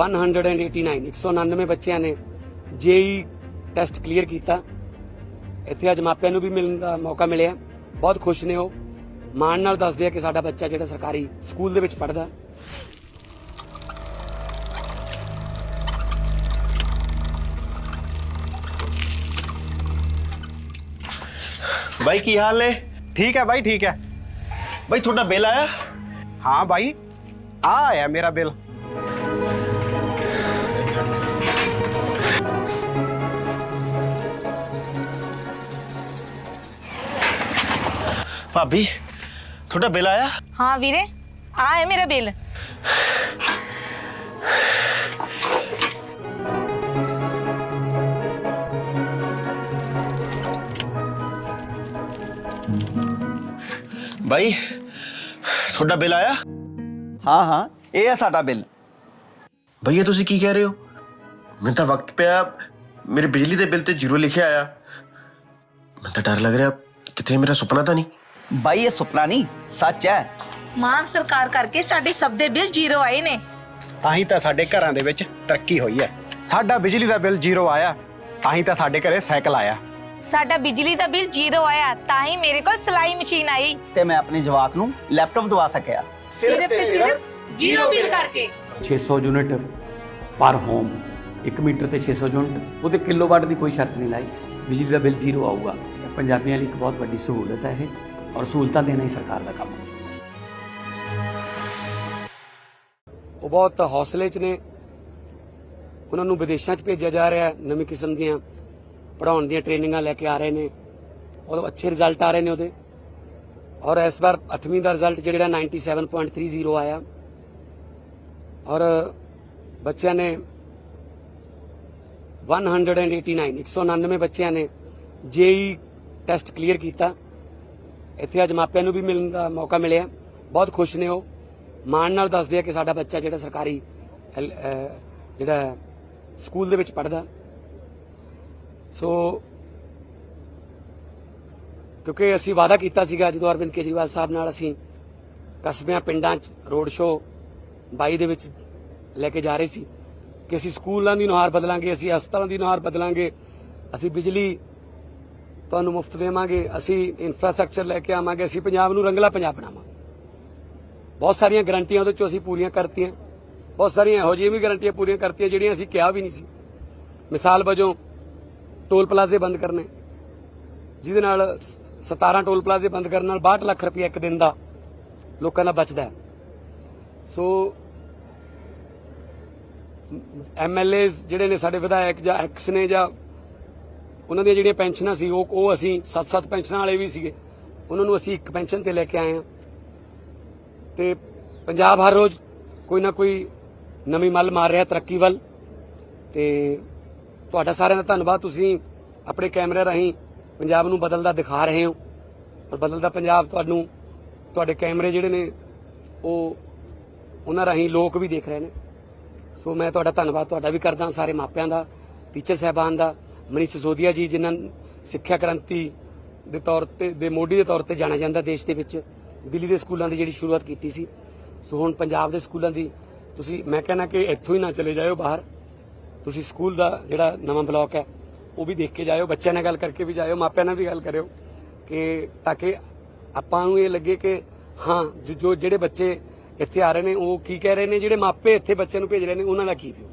189 199 ਬੱਚਿਆਂ ਨੇ ਜੇਈ test clear ਕੀਤਾ। ਇੱਥੇ ਅੱਜ ਮਾਪਿਆਂ ਨੂੰ ਵੀ ਮਿਲਣ ਦਾ ਮੌਕਾ ਮਿਲਿਆ। ਬਹੁਤ ਖੁਸ਼ ਨੇ ਉਹ। ਮਾਣ ਨਾਲ ਦੱਸਦੇ ਆ ਕਿ ਸਾਡਾ ਬੱਚਾ ਜਿਹੜਾ ਸਰਕਾਰੀ ਸਕੂਲ ਦੇ ਵਿੱਚ ਪੜ੍ਹਦਾ। ਬਾਈ ਕੀ ਹਾਲ ਨੇ? ਠੀਕ ਹੈ ਬਾਈ ਠੀਕ ਹੈ। ਬਾਈ ਤੁਹਾਡਾ ਬਿੱਲ ਆਇਆ? ਹਾਂ ਬਾਈ ਆ ਆਇਆ ਮੇਰਾ ਬਿੱਲ। ਭਾਬੀ ਤੁਹਾਡਾ ਬਿੱਲ ਆਇਆ? ਹਾਂ ਵੀਰੇ ਆ ਹੈ ਮੇਰਾ ਬਿੱਲ। ਬਾਈ ਤੁਹਾਡਾ ਬਿੱਲ ਆਇਆ? ਹਾਂ ਹਾਂ ਇਹ ਹੈ ਸਾਡਾ ਬਿੱਲ। ਭਈਆ ਤੁਸੀਂ ਕੀ ਕਹਿ ਰਹੇ ਹੋ? ਮੈਨੂੰ ਤਾਂ ਵਕਤ ਪਿਆ ਮੇਰੇ ਬਿਜਲੀ ਦੇ ਬਿੱਲ ਤੇ ਜ਼ੀਰੋ ਲਿਖਿਆ ਆਇਆ। ਮੈਨੂੰ ਤਾਂ ਡਰ ਲੱਗ ਰਿਹਾ ਕਿਤੇ ਮੇਰਾ ਸੁਪਨਾ ਤਾਂ ਨਹੀਂ। ਬਾਈ ਇਹ ਸੁਪਨਾ ਨਹੀਂ ਸੱਚ ਹੈ। ਮਾਨ ਸਰਕਾਰ ਕਰਕੇ ਸਾਡੇ ਸਭ ਦੇ ਬਿੱਲ ਜ਼ੀਰੋ ਆਏ ਨੇ। ਤਾਂ ਹੀ ਤਾਂ ਸਾਡੇ ਘਰਾਂ ਦੇ ਵਿੱਚ ਤਰੱਕੀ ਹੋਈ ਹੈ। ਸਾਡਾ ਬਿਜਲੀ ਦਾ ਬਿੱਲ ਜ਼ੀਰੋ ਆਇਆ ਤਾਂ ਹੀ ਤਾਂ ਸਾਡੇ ਘਰੇ ਸਾਈਕਲ ਆਇਆ। ਸਾਡਾ ਬਿਜਲੀ ਦਾ ਬਿੱਲ ਜ਼ੀਰੋ ਆਇਆ ਤਾਂ ਹੀ ਮੇਰੇ ਕੋਲ ਸਿਲਾਈ ਮਸ਼ੀਨ ਆਈ। ਤੇ ਮੈਂ ਆਪਣੇ ਜਵਾਕ ਨੂੰ ਲੈਪਟਾਪ ਦਵਾ ਸਕਿਆ। ਸਿਰਫ ਤੇ ਸਿਰਫ ਜ਼ੀਰੋ ਬਿੱਲ ਕਰਕੇ। 600 ਯੂਨਿਟ ਪਰ ਹੋਮ 1 ਮੀਟਰ ਤੇ 600 ਯੂਨਿਟ ਉਹਦੇ ਕਿਲੋਵਾਟ ਦੀ ਕੋਈ ਸ਼ਰਤ ਨਹੀਂ ਲਾਈ। ਬਿਜਲੀ ਦਾ ਬਿੱਲ ਜ਼ੀਰੋ ਆਊਗਾ। ਪੰਜਾਬੀਆਂ ਲਈ ਇੱਕ ਬਹੁਤ ਵੱਡੀ ਸਹੂਲਤ ਹੈ ਇਹ। ਔਰ ਸਹੂਲਤਾਂ ਦੇਣਾ ਹੀ ਸਰਕਾਰ ਦਾ ਕੰਮ। ਹੈ ਉਹ ਬਹੁਤ ਹੌਸਲੇ 'ਚ ਨੇ। ਉਹਨਾਂ ਨੂੰ ਵਿਦੇਸ਼ਾਂ 'ਚ ਭੇਜਿਆ ਜਾ ਰਿਹਾ ਹੈ, ਨਵੀਂ ਕਿਸਮ ਦੀਆਂ ਪੜਾਉਣ ਦੀਆਂ ਟ੍ਰੇਨਿੰਗਾਂ ਲੈ ਕੇ ਆ ਰਹੇ ਨੇ। ਉਹ ਅੱਛੇ ਰਿਜ਼ਲਟ ਆ ਰਹੇ ਨੇ ਉਹਦੇ। ਔਰ ਇਸ ਵਾਰ 8ਵੀਂ ਦਾ ਰਿਜ਼ਲਟ ਜਿਹੜਾ 97.30 ਆਇਆ। ਔਰ ਬੱਚਿਆਂ ਨੇ 189 199 ਬੱਚਿਆਂ ਨੇ ਜੇਈ ਟੈਸਟ ਕਲੀਅਰ ਕੀਤਾ। ਇੱਥੇ ਅੱਜ ਮਾਪਿਆਂ ਨੂੰ ਵੀ ਮਿਲਣ ਦਾ ਮੌਕਾ ਮਿਲਿਆ। ਬਹੁਤ ਖੁਸ਼ ਨੇ ਉਹ। ਮਾਣ ਨਾਲ ਦੱਸਦੇ ਆ ਕਿ ਸਾਡਾ ਬੱਚਾ ਜਿਹੜਾ ਸਰਕਾਰੀ ਜਿਹੜਾ ਸਕੂਲ ਦੇ ਵਿੱਚ ਪੜ੍ਹਦਾ। ਸੋ ਕਿਉਂਕਿ ਅਸੀਂ ਵਾਅਦਾ ਕੀਤਾ ਸੀਗਾ, ਜਦੋਂ ਅਰਵਿੰਦ ਕੇਜਰੀਵਾਲ ਸਾਹਿਬ ਨਾਲ ਅਸੀਂ ਕਸਬਿਆਂ, ਪਿੰਡਾਂ 'ਚ ਰੋਡ ਸ਼ੋਅ 22 ਦੇ ਵਿੱਚ ਲੈ ਕੇ ਜਾ ਰਹੇ ਸੀ ਕਿ ਅਸੀਂ ਸਕੂਲਾਂ ਦੀ ਨੁਹਾਰ ਬਦਲਾਂਗੇ, ਅਸੀਂ ਹਸਪਤਾਲਾਂ ਦੀ ਨੁਹਾਰ ਬਦਲਾਂਗੇ, ਅਸੀਂ ਬਿਜਲੀ ਤੁਹਾਨੂੰ ਮੁਫਤ ਦੇਵਾਂਗੇ, ਅਸੀਂ ਇਨਫਰਾਸਟ੍ਰਕਚਰ ਲੈ ਕੇ ਆਵਾਂਗੇ, ਅਸੀਂ ਪੰਜਾਬ ਨੂੰ ਰੰਗਲਾ ਪੰਜਾਬ ਬਣਾਵਾਂਗੇ। ਬਹੁਤ ਸਾਰੀਆਂ ਗਰੰਟੀਆਂ ਉਹਦੇ ਚੋਂ ਅਸੀਂ ਪੂਰੀਆਂ ਕਰਤੀਆਂ। ਬਹੁਤ ਸਾਰੀਆਂ ਇਹੋ ਜਿਹੀਆਂ ਵੀ ਗਰੰਟੀਆਂ ਪੂਰੀਆਂ ਕਰਤੀਆਂ, ਜਿਹੜੀਆਂ ਅਸੀਂ ਕਿਹਾ ਵੀ ਨਹੀਂ ਸੀ। ਮਿਸਾਲ ਵਜੋਂ ਟੋਲ ਪਲਾਜ਼ੇ ਬੰਦ ਕਰਨੇ। ਜਿਹਦੇ ਨਾਲ 17 ਟੋਲ ਪਲਾਜ਼ੇ ਬੰਦ ਕਰਨ ਨਾਲ 62 ਲੱਖ ਰੁਪਏ ਇੱਕ ਦਿਨ ਦਾ ਲੋਕਾਂ ਦਾ ਬਚਦਾ ਹੈ। ਸੋ ਐਮਐਲਏਜ਼ ਜਿਹੜੇ ਨੇ ਸਾਡੇ ਵਿਧਾਇਕ ਜਾਂ ਐਕਸ ਨੇ ਜਾਂ ਉਹਨਾਂ ਦੀਆਂ ਜਿਹੜੀਆਂ ਪੈਨਸ਼ਨਾਂ ਸੀ, ਉਹ ਉਹ ਅਸੀਂ 7-7 ਪੈਨਸ਼ਨਾਂ ਵਾਲੇ ਵੀ ਸੀਗੇ। ਉਹਨਾਂ ਨੂੰ ਅਸੀਂ ਇੱਕ ਪੈਨਸ਼ਨ ਤੇ ਲੈ ਕੇ ਆਏ ਹਾਂ। ਤੇ ਪੰਜਾਬ ਹਰ ਰੋਜ਼ ਕੋਈ ਨਾ ਕੋਈ ਨਵੀਂ ਮੱਲ ਮਾਰ ਰਿਹਾ ਤਰੱਕੀ ਵੱਲ। ਤੇ ਤੁਹਾਡਾ ਸਾਰਿਆਂ ਦਾ ਧੰਨਵਾਦ। ਤੁਸੀਂ ਆਪਣੇ ਕੈਮਰੇ ਰਾਹੀਂ ਪੰਜਾਬ ਨੂੰ ਬਦਲਦਾ ਦਿਖਾ ਰਹੇ ਹੋ। ਔਰ ਬਦਲਦਾ ਪੰਜਾਬ ਤੁਹਾਨੂੰ ਤੁਹਾਡੇ ਕੈਮਰੇ ਜਿਹੜੇ ਨੇ, ਉਹ ਉਹਨਾਂ ਰਾਹੀਂ ਲੋਕ ਵੀ ਦੇਖ ਰਹੇ ਨੇ। ਸੋ ਮੈਂ ਤੁਹਾਡਾ ਧੰਨਵਾਦ। ਤੁਹਾਡਾ ਵੀ ਕਰਦਾ ਸਾਰੇ ਮਾਪਿਆਂ ਦਾ, ਟੀਚਰ ਸਹਿਬਾਨ ਦਾ। ਮਨੀਸ਼ ਸਿਸੋਦੀਆ ਜੀ, ਜਿਨ੍ਹਾਂ ਸਿੱਖਿਆ ਕ੍ਰਾਂਤੀ ਦੇ ਤੌਰ ਤੇ, ਦੇ ਮੋਢੀ ਦੇ ਤੌਰ ਤੇ ਜਾਣਿਆ ਜਾਂਦਾ ਦੇਸ਼ ਦੇ ਵਿੱਚ, ਦਿੱਲੀ ਦੇ ਸਕੂਲਾਂ ਦੀ ਜਿਹੜੀ ਸ਼ੁਰੂਆਤ ਕੀਤੀ ਸੀ। ਸੋ ਹੁਣ ਪੰਜਾਬ ਦੇ ਸਕੂਲਾਂ ਦੀ, ਤੁਸੀਂ, ਮੈਂ ਕਹਿੰਦਾ ਕਿ ਇੱਥੋਂ ਹੀ ਨਾ ਚਲੇ ਜਾਇਓ ਬਾਹਰ। ਤੁਸੀਂ ਸਕੂਲ ਦਾ ਜਿਹੜਾ ਨਵਾਂ ਬਲਾਕ ਹੈ, ਉਹ ਵੀ ਦੇਖ ਕੇ ਜਾਇਓ, ਬੱਚਿਆਂ ਨਾਲ ਗੱਲ ਕਰਕੇ ਵੀ ਜਾਇਓ, ਮਾਪਿਆਂ ਨਾਲ ਵੀ ਗੱਲ ਕਰਿਓ, ਕਿ ਤਾਂ ਕਿ ਆਪਾਂ ਨੂੰ ਇਹ ਲੱਗੇ ਕਿ ਹਾਂ, ਜੋ- ਜੋ ਜਿਹੜੇ ਬੱਚੇ ਇੱਥੇ ਆ ਰਹੇ ਨੇ, ਉਹ ਕੀ ਕਹਿ ਰਹੇ ਨੇ, ਜਿਹੜੇ ਮਾਪੇ ਇੱਥੇ ਬੱਚਿਆਂ ਨੂੰ ਭੇਜ ਰਹੇ ਨੇ, ਉਹਨਾਂ ਦਾ ਕੀ ਵਿਊ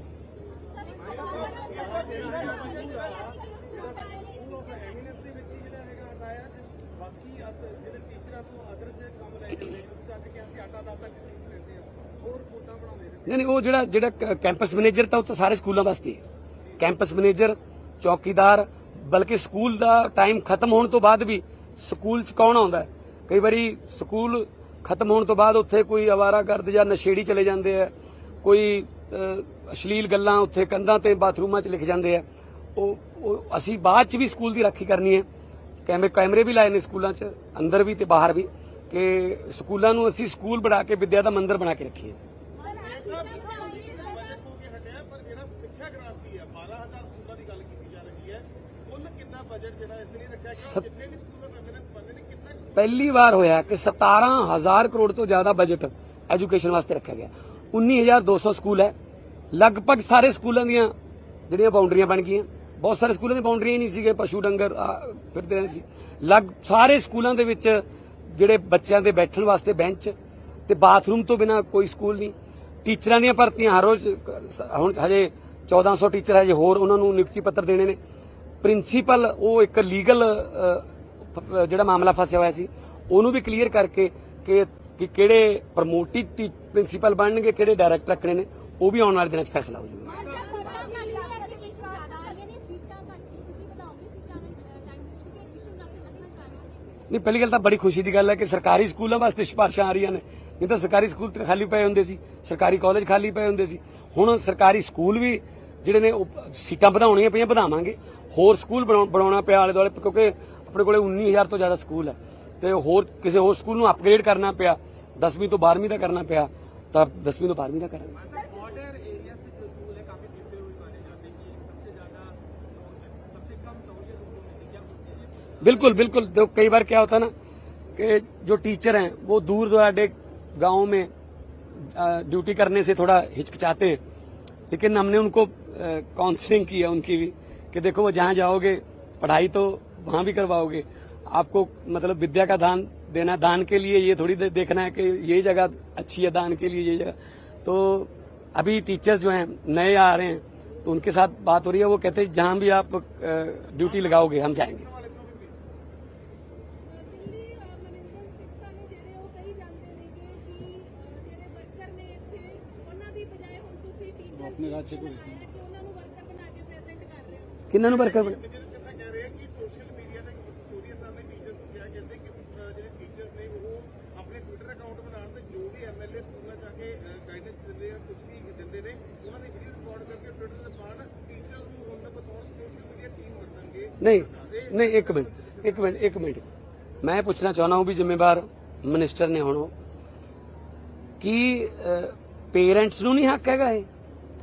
ਨਹੀਂ ਨਹੀਂ, ਉਹ ਜਿਹੜਾ ਜਿਹੜਾ ਕੈਂਪਸ ਮੈਨੇਜਰ ਤਾਂ ਉਹ ਤਾਂ ਸਾਰੇ ਸਕੂਲਾਂ ਵਾਸਤੇ ਹੈ। ਕੈਂਪਸ ਮੈਨੇਜਰ ਚੌਕੀਦਾਰ, ਬਲਕਿ ਸਕੂਲ ਦਾ ਟਾਈਮ ਖਤਮ ਹੋਣ ਤੋਂ ਬਾਅਦ ਵੀ ਸਕੂਲ 'ਚ ਕੌਣ ਆਉਂਦਾ ਕਈ ਵਾਰੀ ਸਕੂਲ ਖਤਮ ਹੋਣ ਤੋਂ ਬਾਅਦ ਉੱਥੇ ਕੋਈ ਅਵਾਰਾਗਰਦ ਜਾਂ ਨਸ਼ੇੜੀ ਚਲੇ ਜਾਂਦੇ ਆ, ਕੋਈ ਅਸ਼ਲੀਲ ਗੱਲਾਂ ਉੱਥੇ ਕੰਧਾਂ ਤੇ ਬਾਥਰੂਮਾਂ 'ਚ ਲਿਖ ਜਾਂਦੇ ਆ। ਉਹ ਉਹ ਅਸੀਂ ਬਾਅਦ 'ਚ ਵੀ ਸਕੂਲ ਦੀ ਰਾਖੀ ਕਰਨੀ ਹੈ। ਕੈਮਰੇ ਕੈਮਰੇ ਵੀ ਲਾਏ ਨੇ ਸਕੂਲਾਂ 'ਚ, ਅੰਦਰ ਵੀ ਤੇ ਬਾਹਰ ਵੀ। ਕਿ ਸਕੂਲਾਂ ਨੂੰ ਅਸੀਂ ਸਕੂਲ ਬਣਾ ਕੇ, ਵਿੱਦਿਆ ਦਾ ਮੰਦਿਰ ਬਣਾ ਕੇ ਰੱਖੀਏ। ਪਹਿਲੀ ਵਾਰ ਹੋਇਆ ਕਿ 17000 ਕਰੋੜ ਤੋਂ ਜ਼ਿਆਦਾ ਬਜਟ ਐਜੂਕੇਸ਼ਨ ਵਾਸਤੇ ਰੱਖਿਆ ਗਿਆ। 19200 ਸਕੂਲ ਹੈ। ਲਗਭਗ ਸਾਰੇ ਸਕੂਲਾਂ ਦੀਆਂ ਜਿਹੜੀਆਂ ਬਾਉਂਡਰੀਆਂ ਬਣ ਗਈਆਂ। ਬਹੁਤ ਸਾਰੇ ਸਕੂਲਾਂ ਦੀਆਂ ਬਾਉਂਡਰੀਆਂ ਹੀ ਨਹੀਂ ਸੀਗੇ, ਪਸ਼ੂ ਡੰਗਰ ਫਿਰਦੇ ਰਹਿੰਦੇ ਸੀ। ਲਗ ਸਾਰੇ ਸਕੂਲਾਂ ਦੇ ਵਿੱਚ ਜਿਹੜੇ ਬੱਚਿਆਂ ਦੇ ਬੈਠਣ ਵਾਸਤੇ ਬੈਂਚ ਤੇ ਬਾਥਰੂਮ ਤੋਂ ਬਿਨਾ ਕੋਈ ਸਕੂਲ ਨਹੀਂ। ਟੀਚਰਾਂ ਦੀਆਂ ਭਰਤੀਆਂ ਹਰ ਰੋਜ਼, ਹੁਣ ਹਜੇ 1400 ਟੀਚਰ ਹਜੇ ਹੋਰ ਉਹਨਾਂ ਨੂੰ ਨਿਯੁਕਤੀ ਪੱਤਰ ਦੇਣੇ ਨੇ। ਪ੍ਰਿੰਸੀਪਲ, ਉਹ ਇੱਕ ਲੀਗਲ ਜਿਹੜਾ ਮਾਮਲਾ ਫਸਿਆ ਹੋਇਆ ਸੀ, ਉਹਨੂੰ ਵੀ ਕਲੀਅਰ ਕਰਕੇ ਕਿ ਕਿ ਕਿਹੜੇ ਪ੍ਰਮੋਟਿਡ ਪ੍ਰਿੰਸੀਪਲ ਬਣਨਗੇ, ਕਿਹੜੇ ਡਾਇਰੈਕਟਰ ਰੱਖਣੇ ਨੇ, ਉਹ ਵੀ ਆਉਣ ਵਾਲੇ ਦਿਨਾਂ 'ਚ ਫੈਸਲਾ ਹੋ ਜਾਊਗਾ। ਨਹੀਂ, ਪਹਿਲੀ ਗੱਲ ਤਾਂ ਬੜੀ ਖੁਸ਼ੀ ਦੀ ਗੱਲ ਹੈ ਕਿ ਸਰਕਾਰੀ ਸਕੂਲਾਂ ਵਾਸਤੇ ਸਿਫਾਰਸ਼ਾਂ ਆ ਰਹੀਆਂ ਨੇ। ਨਹੀਂ ਤਾਂ ਸਰਕਾਰੀ ਸਕੂਲ ਤੇ ਖਾਲੀ ਪਏ ਹੁੰਦੇ ਸੀ, ਸਰਕਾਰੀ ਕਾਲਜ ਖਾਲੀ ਪਏ ਹੁੰਦੇ ਸੀ। ਹੁਣ ਸਰਕਾਰੀ ਸਕੂਲ ਵੀ ਜਿਹੜੇ ਨੇ, ਉਹ ਸੀਟਾਂ ਵਧਾਉਣੀਆਂ ਪਈਆਂ ਵਧਾਵਾਂਗੇ ਹੋਰ ਸਕੂਲ ਬਣਾਉ- ਬਣਾਉਣਾ ਪਿਆ ਆਲੇ ਦੁਆਲੇ, ਕਿਉਂਕਿ ਆਪਣੇ ਕੋਲੇ 19000 ਤੋਂ ਜ਼ਿਆਦਾ ਸਕੂਲ ਹੈ। ਤੇ ਹੋਰ ਕਿਸੇ ਹੋਰ ਸਕੂਲ ਨੂੰ ਅਪਗ੍ਰੇਡ ਕਰਨਾ ਪਿਆ 10ਵੀਂ ਤੋਂ 12ਵੀਂ ਦਾ ਕਰਨਾ ਪਿਆ, ਤਾਂ 10ਵੀਂ ਤੋਂ 12ਵੀਂ ਦਾ ਕਰਾਂਗੇ। बिल्कुल बिल्कुल। तो कई बार क्या होता है ना कि जो टीचर हैं, वो दूर दराडे गाँव में ड्यूटी करने से थोड़ा हिचकिचाते हैं। लेकिन हमने उनको काउंसलिंग की है उनकी भी कि देखो, वो जहाँ जाओगे, पढ़ाई तो वहाँ भी करवाओगे। आपको मतलब विद्या का दान देना, दान के लिए ये थोड़ी दे- देखना है कि ये जगह अच्छी है, दान के लिए ये जगह। तो अभी टीचर्स जो हैं, नए आ रहे हैं तो उनके साथ बात हो रही है, वो कहते हैं, जहाँ भी आप ड्यूटी लगाओगे, हम जाएँगे। ਨੂੰ ਸੋਸ਼ਲ ਮੀਡੀਆ ਟੀਮ ਵਰਤਣਗੇ। ਨਹੀਂ ਨਹੀਂ ਇੱਕ ਮਿੰਟ ਇੱਕ ਮਿੰਟ ਇੱਕ ਮਿੰਟ। ਮੈਂ ਪੁੱਛਣਾ ਚਾਹੁੰਦਾ ਹਾਂ ਵੀ ਜ਼ਿੰਮੇਵਾਰ ਮਿਨਿਸਟਰ ਨੇ ਹੁਣ ਉਹ ਕੀ ਪੇਰੈਂਟਸ ਨੂੰ ਨਹੀਂ ਹੱਕ ਹੈਗਾ ਇਹ?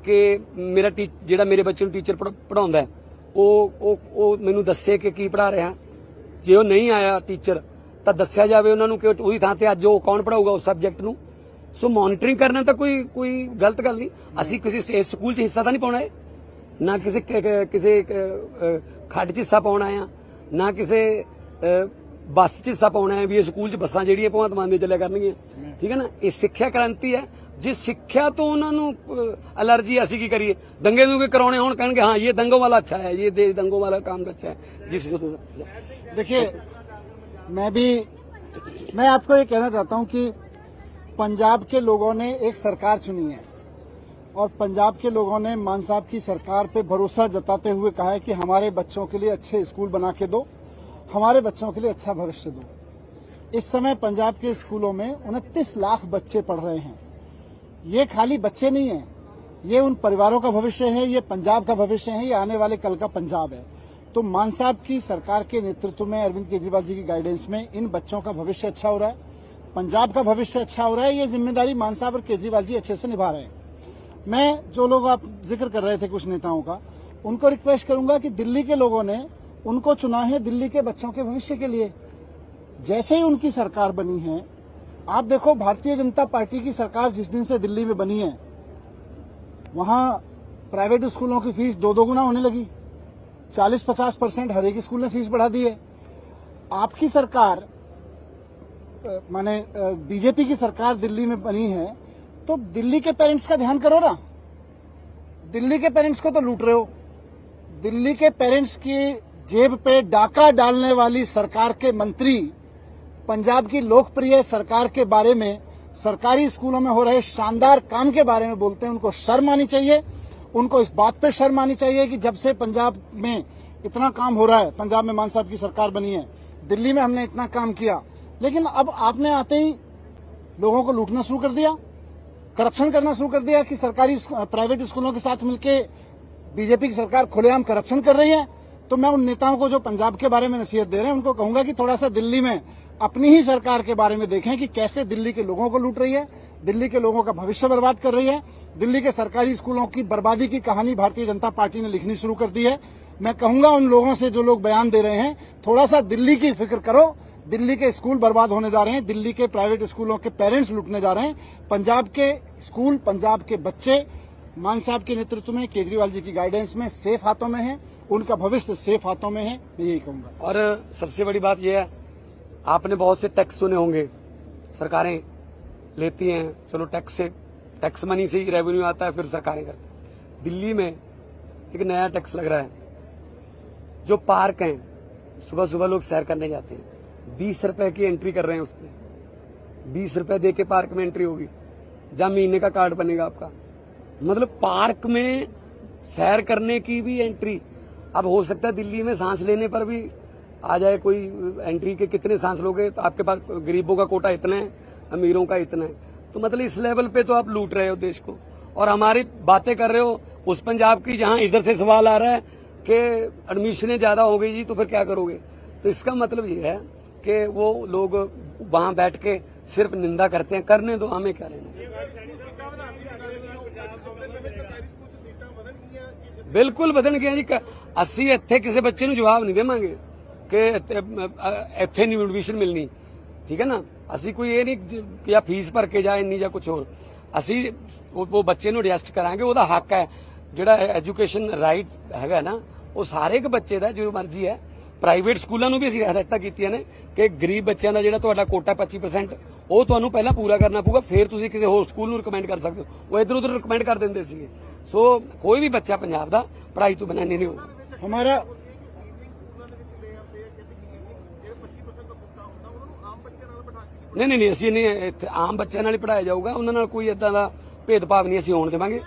ਕਿ ਮੇਰਾ ਟੀ- ਜਿਹੜਾ ਮੇਰੇ ਬੱਚੇ ਨੂੰ ਟੀਚਰ ਪੜਾਉਂਦਾ ਉਹ ਉਹ ਉਹ ਮੈਨੂੰ ਦੱਸੇ ਕਿ ਕੀ ਪੜਾ ਰਿਹਾ। ਜੇ ਉਹ ਨਹੀਂ ਆਇਆ ਟੀਚਰ ਤਾਂ ਦੱਸਿਆ ਜਾਵੇ ਉਹਨਾਂ ਨੂੰ ਕਿ ਉਹਦੀ ਥਾਂ ਤੇ ਅੱਜ ਉਹ ਕੌਣ ਪੜਾਊਗਾ ਉਸ ਸਬਜੈਕਟ ਨੂੰ। ਸੋ ਮੋਨਿਟਰਿੰਗ ਕਰਨਾ ਤਾਂ ਕੋਈ ਕੋਈ ਗਲਤ ਗੱਲ ਨਹੀਂ। ਅਸੀਂ ਕਿਸੇ ਸਕੂਲ 'ਚ ਹਿੱਸਾ ਤਾਂ ਨਹੀਂ ਪਾਉਣਾ ਹੈ ਨਾ ਕਿਸੇ ਕਿਸੇ ਖੱਡ 'ਚ ਹਿੱਸਾ ਪਾਉਣਾ ਆ, ਨਾ ਕਿਸੇ ਬੱਸ 'ਚ ਹਿੱਸਾ ਪਾਉਣਾ ਹੈ ਵੀ ਇਹ ਸਕੂਲ 'ਚ ਬੱਸਾਂ ਜਿਹੜੀਆਂ ਭਗਵੰਤ ਮਾਨ ਦੀਆਂ ਚੱਲਿਆ ਕਰਨਗੀਆਂ। ਠੀਕ ਹੈ ਨਾ? ਇਹ ਸਿੱਖਿਆ ਕ੍ਰਾਂਤੀ ਹੈ। ਜੇ ਸਿੱਖਿਆ ਤੋਂ ਉਹਨਾਂ ਨੂੰ ਅਲਰਜੀ ਅਸੀਂ ਕੀ ਕਰੀਏ ਦੰਗੇ ਨੂੰ ਕਰਾਉਣੇ ਹੋਣ ਕਹਿਣਗੇ ਹਾਂ ਇਹ ਦੰਗੋਂ ਵਾਲਾ ਅੱਛਾ ਹੈ ਇਹ ਦੇਸ਼ ਦੰਗੋਂ ਵਾਲਾ ਕੰਮ अच्छा है जिस देखिए मैं भी मैं आपको ये कहना चाहता हूं कि पंजाब के लोगों ने एक सरकार चुनी है और पंजाब के लोगों ने मान साहब की सरकार पे भरोसा जताते हुए कहा है कि हमारे बच्चों के लिए अच्छे स्कूल बना के दो हमारे बच्चों के लिए अच्छा भविष्य दो इस समय पंजाब के स्कूलों में उनतीस लाख बच्चे पढ़ रहे हैं ये खाली बच्चे नहीं है। ये उन परिवारों का भविष्य है, ये पंजाब का भविष्य है, ये आने वाले कल का पंजाब है। तो मान साहब की सरकार के नेतृत्व में, अरविंद केजरीवाल जी की गाइडेंस में इन बच्चों का भविष्य अच्छा हो रहा है। पंजाब का भविष्य अच्छा हो रहा है, ये ज़िम्मेदारी मान साहब और केजरीवाल जी अच्छे से निभा रहे हैं। मैं जो लोग आप ज़िक्र कर रहे थे कुछ नेताओं का, उनको रिक्वेस्ट करूँगा कि दिल्ली के लोगों ने उनको चुना है दिल्ली के बच्चों के भविष्य के लिए। जैसे ही उनकी सरकार बनी है आप देखो, भारतीय जनता पार्टी की सरकार जिस दिन से दिल्ली में बनी है, वहाँ प्राइवेट स्कूलों की फ़ीस दो दो गुना होने लगी। 40-50 परसेंट हर एक स्कूल ने फ़ीस बढ़ा दी है। आपकी सरकार माने बीजेपी की सरकार दिल्ली में बनी है तो दिल्ली के पेरेंट्स का ध्यान करो ना। दिल्ली के पेरेंट्स को तो लूट रहे हो। दिल्ली के पेरेंट्स की जेब पे डाका डालने वाली सरकार के मंत्री पंजाब की लोकप्रिय सरकार के बारे में, सरकारी स्कूलों में हो रहे शानदार काम के बारे में बोलते हैं, उनको शर्म आनी चाहिए। उनको इस बात पे शर्म आनी चाहिए कि जब से पंजाब में इतना काम हो रहा है, पंजाब में मान साहब की सरकार बनी है, दिल्ली में हमने इतना काम किया। लेकिन अब आपने आते ही लोगों को लूटना शुरू कर दिया, करप्शन करना शुरू कर दिया कि सरकारी प्राइवेट स्कूलों के साथ मिलकर बीजेपी की सरकार खुलेआम करप्शन कर रही है। तो मैं उन नेताओं को जो पंजाब के बारे में नसीहत दे रहे हैं, उनको कहूँगा कि थोड़ा सा दिल्ली में अपनी ही सरकार के बारे में देखें कि कैसे दिल्ली के लोगों को लूट रही है, दिल्ली के लोगों का भविष्य बर्बाद कर रही है, दिल्ली के सरकारी स्कूलों की बर्बादी की कहानी भारतीय जनता पार्टी ने लिखनी शुरू कर दी है। मैं कहूँगा उन लोगों से जो लोग बयान दे रहे हैं थोड़ा सा दिल्ली की फ़िक्र करो। दिल्ली के स्कूल बर्बाद होने जा रहे हैं, दिल्ली के प्राइवेट स्कूलों के पेरेंट्स लूटने जा रहे हैं। पंजाब के स्कूल, पंजाब के बच्चे, मान साहब के नेतृत्व में, केजरीवाल जी की गाइडेंस में सेफ़ हाथों में है, उनका भविष्य सेफ़ हाथों में है, मैं यही कहूँगा। और सबसे बड़ी बात यह है आपने बहुत से टैक्स सुने होंगे। सरकारें लेती हैं, चलो टैक्स से, टैक्स मनी से ही रेवेन्यू आता है, फिर सरकारें करती। दिल्ली में एक नया टैक्स लग रहा है, जो पार्क हैं सुबह सुबह लोग सैर करने जाते हैं। बीस रुपए की एंट्री कर रहे हैं उसमें बीस रुपए दे के पार्क में एंट्री होगी। जहाँ महीने का कार्ड बनेगा आपका। मतलब पार्क में सैर करने की भी एंट्री अब हो सकता है दिल्ली में सांस लेने पर भी आ जाए कोई एंट्री के कितने सांस लोगे तो आपके पास गरीबों का कोटा इतना है अमीरों का इतना है तो मतलब इस लेवल पे तो आप लूट रहे हो देश को और हमारी बातें कर रहे हो उस पंजाब की जहां इधर से सवाल आ रहा है कि एडमिशनें ज्यादा हो गई जी तो फिर क्या करोगे तो इसका मतलब ये है कि वो लोग वहां बैठ के सिर्फ निंदा करते हैं करने दो हमें क्या लेना ਬਿਲਕੁਲ ਬਦਲ ਗਿਆ ਜੀ ਕ- ਅਸੀਂ ਇੱਥੇ ਕਿਸੇ ਬੱਚੇ ਨੂੰ ਜਵਾਬ ਨਹੀਂ ਦੇਵਾਂਗੇ ਕਿ ਇੱਥੇ ਨਹੀਂ ਐਡਮਿਸ਼ਨ ਮਿਲਣੀ। ਠੀਕ ਹੈ ਨਾ? ਅਸੀਂ ਕੋਈ ਇਹ ਨਹੀਂ ਕਿ ਆ ਫੀਸ ਭਰ ਕੇ ਜਾ ਇੰਨੀ ਜਾਂ ਕੁਝ ਹੋਰ। ਅਸੀਂ ਉਹ ਬੱਚੇ ਨੂੰ ਅਡਜਸਟ ਕਰਾਂਗੇ, ਉਹਦਾ ਹੱਕ ਹੈ। ਜਿਹੜਾ ਐਜੂਕੇਸ਼ਨ ਰਾਈਟ ਹੈਗਾ ਨਾ, ਉਹ ਸਾਰੇ ਇੱਕ ਬੱਚੇ ਦਾ, ਜੋ ਮਰਜ਼ੀ ਹੈ। ਪ੍ਰਾਈਵੇਟ ਸਕੂਲਾਂ ਨੂੰ ਵੀ ਅਸੀਂ ਹਦਾਇਤਾਂ ਕੀਤੀਆਂ ਨੇ ਕਿ ਗਰੀਬ ਬੱਚਿਆਂ ਦਾ ਜਿਹੜਾ ਤੁਹਾਡਾ ਕੋਟਾ 25% ਉਹ ਤੁਹਾਨੂੰ ਪਹਿਲਾਂ ਪੂਰਾ ਕਰਨਾ ਪਊਗਾ, ਫਿਰ ਤੁਸੀਂ ਕਿਸੇ ਹੋਰ ਸਕੂਲ ਨੂੰ ਰਿਕਮੈਂਡ ਕਰ ਸਕਦੇ ਹੋ। ਉਹ ਇਧਰ ਉਧਰ ਰਿਕਮੈਂਡ ਕਰ ਦਿੰਦੇ ਸੀਗੇ। ਸੋ ਕੋਈ ਵੀ ਬੱਚਾ ਪੰਜਾਬ ਦਾ ਪੜ੍ਹਾਈ ਤੋਂ ਬਿਨਾਂ ਨਹੀਂ ਹੋਊਗਾ ਹਮਾਰਾ ਨਹੀਂ ਨਹੀਂ ਨਹੀਂ ਅਸੀਂ ਨਹੀਂ ਇੱਥੇ ਆਮ ਬੱਚਿਆਂ ਨਾਲ ਹੀ ਪੜਾਇਆ ਜਾਊਗਾ ਉਹਨਾਂ ਨਾਲ ਕੋਈ ਇਦਾਂ ਦਾ ਭੇਦਭਾਵ ਨਹੀਂ ਅਸੀਂ ਹੋਣ ਦੇਵਾਂਗੇ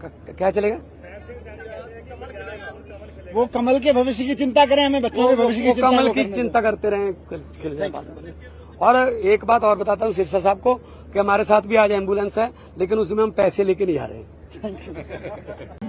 ਕ- क्या चलेगा वो कमल के भविष्य की चिंता करें हमें बच्चों के भविष्य की वो चिंता कमल वो की करने दें। चिंता करते रहे खिल- खिल जाए बाद में। और एक बात और बताता हूँ सिरसा साहब को कि हमारे साथ भी आज एम्बुलेंस है लेकिन उसमें हम पैसे लेके नहीं जा रहे हैं